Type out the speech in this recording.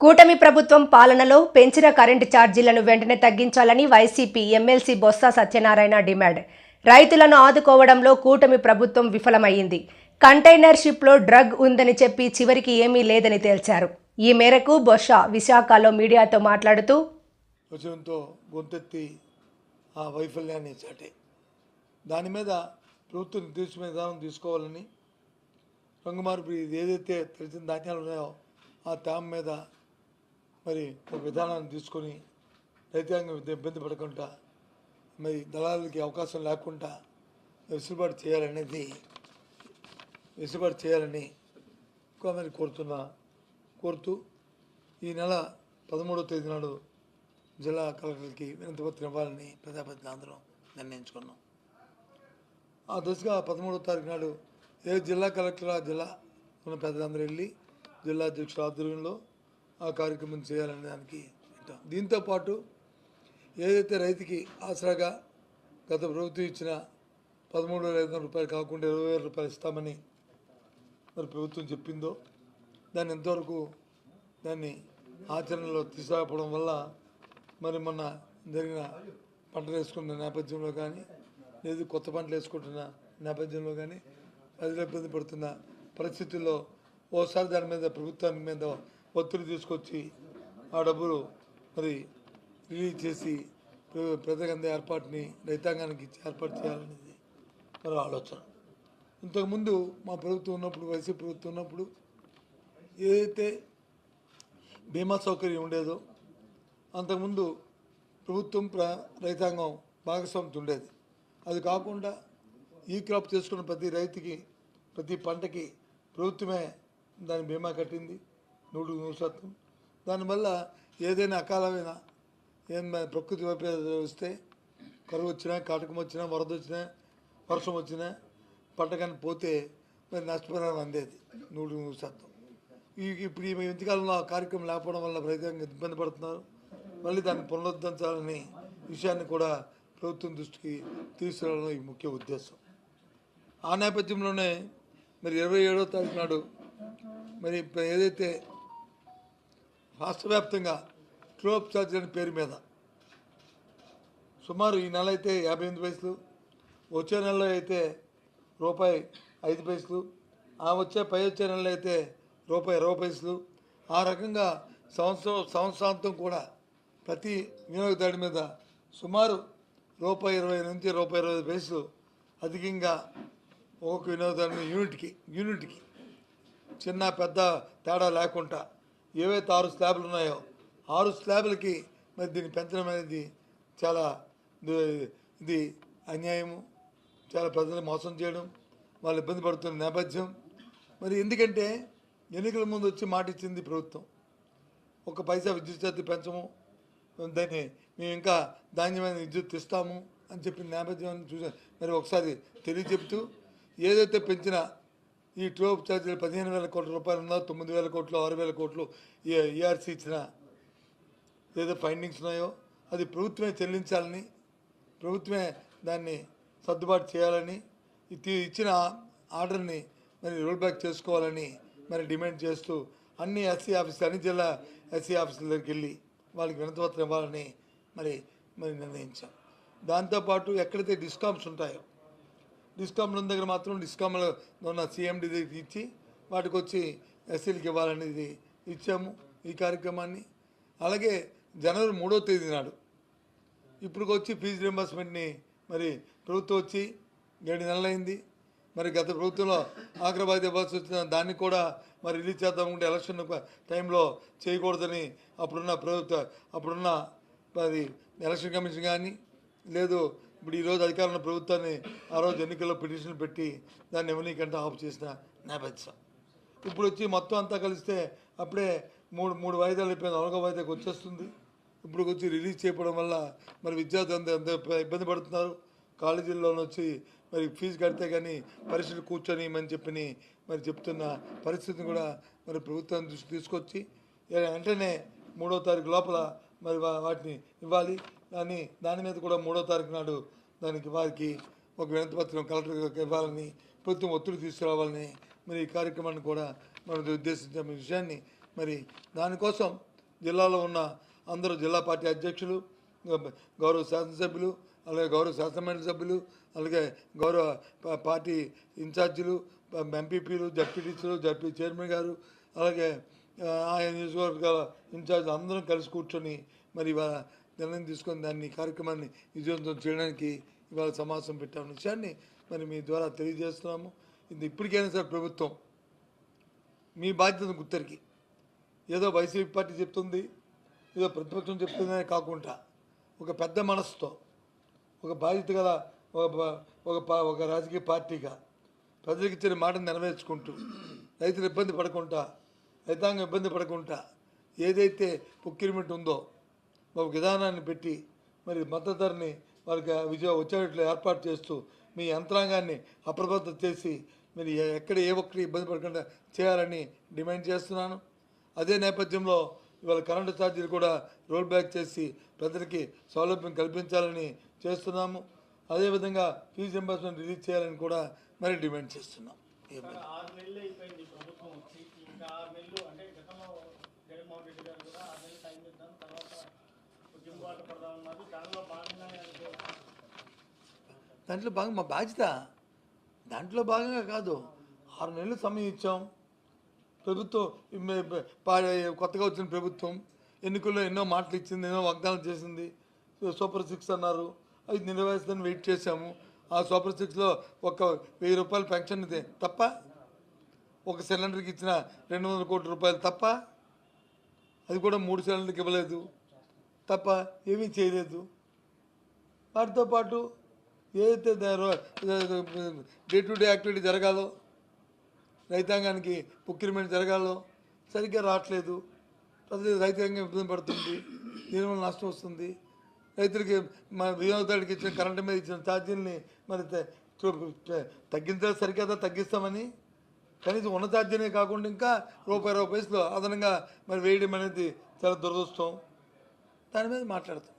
కూటమి ప్రభుత్వం పాలనలో పెంచిన కరెంటు ఛార్జీలను వెంటనే తగ్గించాలని YCP MLC Botsa Satyanarayana demand. రైతులను ఆదుకోవడంలో కూటమి ప్రభుత్వం విఫలమైంది కంటైనర్ షిప్లో డ్రగ్ ఉందని చెప్పి చివరికి ఏమీ లేదని తేల్చారు. ఈ మేరకు బొత్స విశాఖలో మీడియాతో మాట్లాడుతూ గొంతెత్తి ఆ వైఫల్యాన్ని చాటే. దాని మీద ప్రభుత్వం నిర్దేశమైన విధానం తీసుకోవాలని రంగుమార్పు ఇది ఏదైతే తెలిసిన ధాన్యాలు ఉన్నాయో ఆ తేమ మీద మరి ఒక విధానాన్ని తీసుకొని రైతాంగం ఇబ్బంది- పడకుండా మరి దళాలకి అవకాశం లేకుండా వెసులుబాటు చేయాలనేది వెసులుబాటు చేయాలని ఎక్కువ మరి కోరుతున్నా కోరుతూ ఈ నెల పదమూడవ తేదీ నాడు జిల్లా కలెక్టర్కి వినతిపత్రం ఇవ్వాలని ప్రజాపతి అందరం నిర్ణయించుకున్నాం. ఆ దశగా పదమూడవ తారీఖు నాడు ఏ జిల్లా కలెక్టర్ ఆ జిల్లా ఉన్న పెద్దలందరూ వెళ్ళి జిల్లా అధ్యక్షుల ఆధ్వర్యంలో ఆ కార్యక్రమం చేయాలనే దానికి పెట్టాం దీంతో పాటు ఏదైతే రైతుకి ఆసరాగా గత ప్రభుత్వం ఇచ్చిన పదమూడు వేల ఐదు వందల రూపాయలు కాకుండా ఇరవై వేల రూపాయలు ఇస్తామని మరి ప్రభుత్వం చెప్పిందో దాన్ని ఎంతవరకు దాన్ని ఆచరణలో తీసుకురాకపోవడం వల్ల మరి మొన్న జరిగిన పంటలు వేసుకున్న నేపథ్యంలో కానీ లేదు కొత్త పంటలు వేసుకుంటున్న నేపథ్యంలో కానీ ప్రజలు ఇబ్బంది పడుతున్న పరిస్థితుల్లో ఓసారి దాని మీద ప్రభుత్వాన్ని మీద ఒత్తిడి తీసుకొచ్చి ఆ డబ్బులు మరి రిలీజ్ చేసి ప్ర- ఏర్పాటుని రైతాంగానికి ఇచ్చి ఏర్పాటు చేయాలనేది మరి ఆలోచన. ఇంతకుముందు మా ప్రభుత్వం ఉన్నప్పుడు వైసీపీ ప్రభుత్వం ఉన్నప్పుడు ఏదైతే బీమా సౌకర్యం ఉండేదో అంతకుముందు ప్రభుత్వం ప్ర రైతాంగం భాగస్వామ్యం ఉండేది. అది కాకుండా ఈ క్రాప్ చేసుకున్న ప్రతి రైతుకి ప్రతి పంటకి ప్రభుత్వమే దాని బీమా కట్టింది. నూరు నూరు శాతం. దానివల్ల ఏదైనా అకాలమైన ఏదైనా ప్రకృతి వస్తే కరువు వచ్చినా కాటకం వచ్చినా వరద వచ్చినా వర్షం వచ్చినా పంట కానీ పోతే మరి నష్టపరిహారం అందేది నూరు నూరు శాతం. ఈ ఇప్పుడు ఈ ఇంతకాలంలో ఆ కార్యక్రమం లేకపోవడం వల్ల రైతాంగం ఇబ్బంది పడుతున్నారు. మళ్ళీ దాన్ని పునరుద్ధరించాలని విషయాన్ని కూడా ప్రభుత్వం దృష్టికి తీసుకురావడం ఈ ముఖ్య ఉద్దేశం. ఆ నేపథ్యంలోనే మరి ఇరవై ఏడవ తారీఖు నాడు మరి ఇప్పుడు ఏదైతే రాష్ట్ర వ్యాప్తంగా ట్రోప్ ఛార్జ్ అనే పేరు మీద సుమారు ఈ నెల అయితే యాభై ఎనిమిది పైసలు వచ్చే నెలలో అయితే రూపాయి ఐదు పైసలు ఆ వచ్చే పై వచ్చే నెలలో అయితే రూపాయి ఇరవై పైసలు. ఆ రకంగా సంవత్సరం సంవత్సరాంతం కూడా ప్రతి వినియోగదారుడి మీద సుమారు రూపాయి ఇరవై నుంచి రూపాయి ఇరవై పైసలు అధికంగా ఒక్కొక్క వినియోగదారుని యూనిట్కి యూనిట్కి. చిన్న పెద్ద తేడా లేకుండా ఏవైతే ఆరు స్లాబ్లు ఉన్నాయో ఆరు స్లాబ్లకి మరి దీన్ని పెంచడం అనేది చాలా ఇది- అన్యాయము. చాలా ప్రజలు మోసం చేయడం వాళ్ళు ఇబ్బంది పడుతున్న నేపథ్యం. మరి ఎందుకంటే ఎన్నికల ముందు వచ్చి మాట ఇచ్చింది ప్రభుత్వం. ఒక పైసా విద్యుత్ ఛార్జీ పెంచము దాన్ని మేము ఇంకా ధాన్యమైన విద్యుత్ ఇస్తాము అని చెప్పిన నేపథ్యం చూసా మరి ఒకసారి తెలియజెప్తూ ఏదైతే పెంచిన ఈ టోప్ ఛార్జీలు పదిహేను వేల కోట్ల రూపాయలు ఉన్నా తొమ్మిది వేల కోట్లు ఆరు వేల కోట్లు ఈఆర్సీ ఇచ్చిన ఏదో ఫైండింగ్స్ ఉన్నాయో అది ప్రభుత్వమే చెల్లించాలని ప్రభుత్వమే దాన్ని సర్దుబాటు చేయాలని ఇచ్చిన ఆర్డర్ని మరి రోల్ బ్యాక్ చేసుకోవాలని మరి డిమాండ్ చేస్తూ అన్ని ఎస్సీ ఆఫీసులు అన్ని జిల్లా ఎస్సీ ఆఫీసుల దగ్గరికి వెళ్ళి వాళ్ళకి వినతిపత్రం ఇవ్వాలని మరి మరి నిర్ణయించాం. దాంతోపాటు ఎక్కడైతే డిస్కామ్స్ ఉంటాయో డిస్కామ్ల దగ్గర మాత్రం డిస్కామ్ల ఉన్న సీఎండి దగ్గరికి ఇచ్చి వాటికి వచ్చి ఎస్సీలకి ఇవ్వాలనేది ఇచ్చాము ఈ కార్యక్రమాన్ని. అలాగే జనవరి మూడో తేదీ నాడు ఇప్పుడు వచ్చి ఫీజు రింబర్స్మెంట్ని మరి ప్రభుత్వం వచ్చి ఏడు నెలలైంది. మరి గత ప్రభుత్వంలో ఆగ్రబాద్ ఇవ్వాల్సి వచ్చిన దాన్ని కూడా మరి రిలీజ్ చేద్దాం ఎలక్షన్ టైంలో చేయకూడదని అప్పుడున్న ప్రభుత్వ అప్పుడున్న మరి ఎలక్షన్ కమిషన్ కానీ లేదు ఇప్పుడు ఈరోజు అధికారంలో ప్రభుత్వాన్ని ఆ రోజు ఎన్నికల్లో పిటిషన్ పెట్టి దాన్ని ఎవరికంటే ఆఫ్ చేసిన నేపథ్యం. ఇప్పుడు వచ్చి మొత్తం అంతా కలిస్తే అప్పుడే మూడు మూడు వాయిదాలు అయిపోయింది. నాలుగో వాయిదాకి వచ్చేస్తుంది. ఇప్పుడు వచ్చి రిలీజ్ చేయడం వల్ల మరి విద్యార్థులు అంత ఇబ్బంది పడుతున్నారు? కాలేజీల్లో వచ్చి మరి ఫీజు కడితే కానీ పరీక్షలు కూర్చొని అని చెప్పని మరి చెప్తున్న పరిస్థితిని కూడా మరి ప్రభుత్వం దృష్టి తీసుకొచ్చి వెంటనే మూడో తారీఖు లోపల మరి వాటిని ఇవ్వాలి. దాన్ని దాని మీద కూడా మూడో తారీఖు నాడు దానికి వారికి ఒక వినతి పత్రం కలెక్టర్కి ఇవ్వాలని ప్రభుత్వం ఒత్తిడి తీసుకురావాలని మరి ఈ కార్యక్రమాన్ని కూడా మనం ఉద్దేశించిన విషయాన్ని మరి దానికోసం జిల్లాలో ఉన్న అందరూ జిల్లా పార్టీ అధ్యక్షులు గౌరవ శాసనసభ్యులు అలాగే గౌరవ శాసనమండలి సభ్యులు అలాగే గౌరవ పార్టీ ఇన్ఛార్జీలు ఎంపీపీలు జడ్పీటీసీలు జడ్పీ చైర్మన్ గారు అలాగే ఆయా నియోజకవర్గాల ఇన్ఛార్జ్ అందరం కలిసి కూర్చొని మరి నిర్ణయం తీసుకొని దాన్ని కార్యక్రమాన్ని విజయవంతం చేయడానికి ఇవాళ సమావేశం పెట్టాము విషయాన్ని మరి మీ ద్వారా తెలియజేస్తున్నాము. ఇది ఇప్పటికైనా సరే ప్రభుత్వం మీ బాధ్యతను గుర్తరికి ఏదో వైసీపీ పార్టీ చెప్తుంది ఏదో ప్రతిపక్షం చెప్తుందనే కాకుండా ఒక పెద్ద మనసుతో ఒక బాధ్యత గల ఒక ఒక ఒక రాజకీయ పార్టీగా ప్రజలకు ఇచ్చిన మాటను నెరవేర్చుకుంటూ రైతులు ఇబ్బంది పడకుండా రైతాంగం ఇబ్బంది పడకుండా ఏదైతే ప్రొక్యూర్మెంట్ ఉందో విధానాన్ని పెట్టి మరి మద్దతు ధరని వారికి విజయ వచ్చేట్లు ఏర్పాటు చేస్తూ మీ యంత్రాంగాన్ని అప్రమత్తం చేసి మీరు ఎక్కడ ఏ ఒక్కటి ఇబ్బంది పడకుండా చేయాలని డిమాండ్ చేస్తున్నాను. అదే నేపథ్యంలో ఇవాళ కరెంటు ఛార్జీలు కూడా రోల్ బ్యాక్ చేసి ప్రజలకి సౌలభ్యం కల్పించాలని చేస్తున్నాము. అదేవిధంగా ఫీజు రింబర్స్మెంట్ రిలీజ్ చేయాలని కూడా మరి డిమాండ్ చేస్తున్నాం? ఆరు నెలలు అయిపోయింది ప్రభుత్వం వచ్చి ఇంకా ఆరు నెలలు అంటే గతంలో జగన్మోహన్ రెడ్డి గారు కూడా దాంట్లో భాగం మా బాధ్యత. దాంట్లో భాగంగా కాదు. ఆరు నెలలు సమయం ఇచ్చాం. ప్రభుత్వం కొత్తగా వచ్చిన ప్రభుత్వం ఎన్నికల్లో ఎన్నో మాటలు ఇచ్చింది ఎన్నో వాగ్దానం చేసింది. సూపర్ సిక్స్ అన్నారు. అది నెరవేర్చుదని వెయిట్ చేశాము. ఆ సూపర్ సిక్స్లో ఒక వెయ్యి రూపాయలు పెన్షన్ తప్ప ఒక సిలిండర్కి ఇచ్చిన రెండు వందల కోట్ల రూపాయలు తప్ప అది కూడా మూడు సిలిండర్కి ఇవ్వలేదు. తప్ప ఏమీ చేయలేదు. వాటితో పాటు ఏదైతే డే టు డే యాక్టివిటీ జరగాలో రైతాంగానికి ప్రొక్యూర్మెంట్ జరగాలో సరిగ్గా రావట్లేదు. ప్రతి రైతాంగం ఇబ్బంది పడుతుంది దీనివల్ల నష్టం వస్తుంది. రైతులకి మన వినియోగదారుడికి ఇచ్చిన కరెంటు మీద ఇచ్చిన ఛార్జీలని మరి తగ్గించా సరికదా తగ్గిస్తామని. కనీసం ఉన్న ఛార్జీనే కాకుండా ఇంకా రూపాయి రూపాయలు అదనంగా మరి వేయడం అనేది చాలా దురదృష్టం. దాని మీద మాట్లాడుతున్నాం.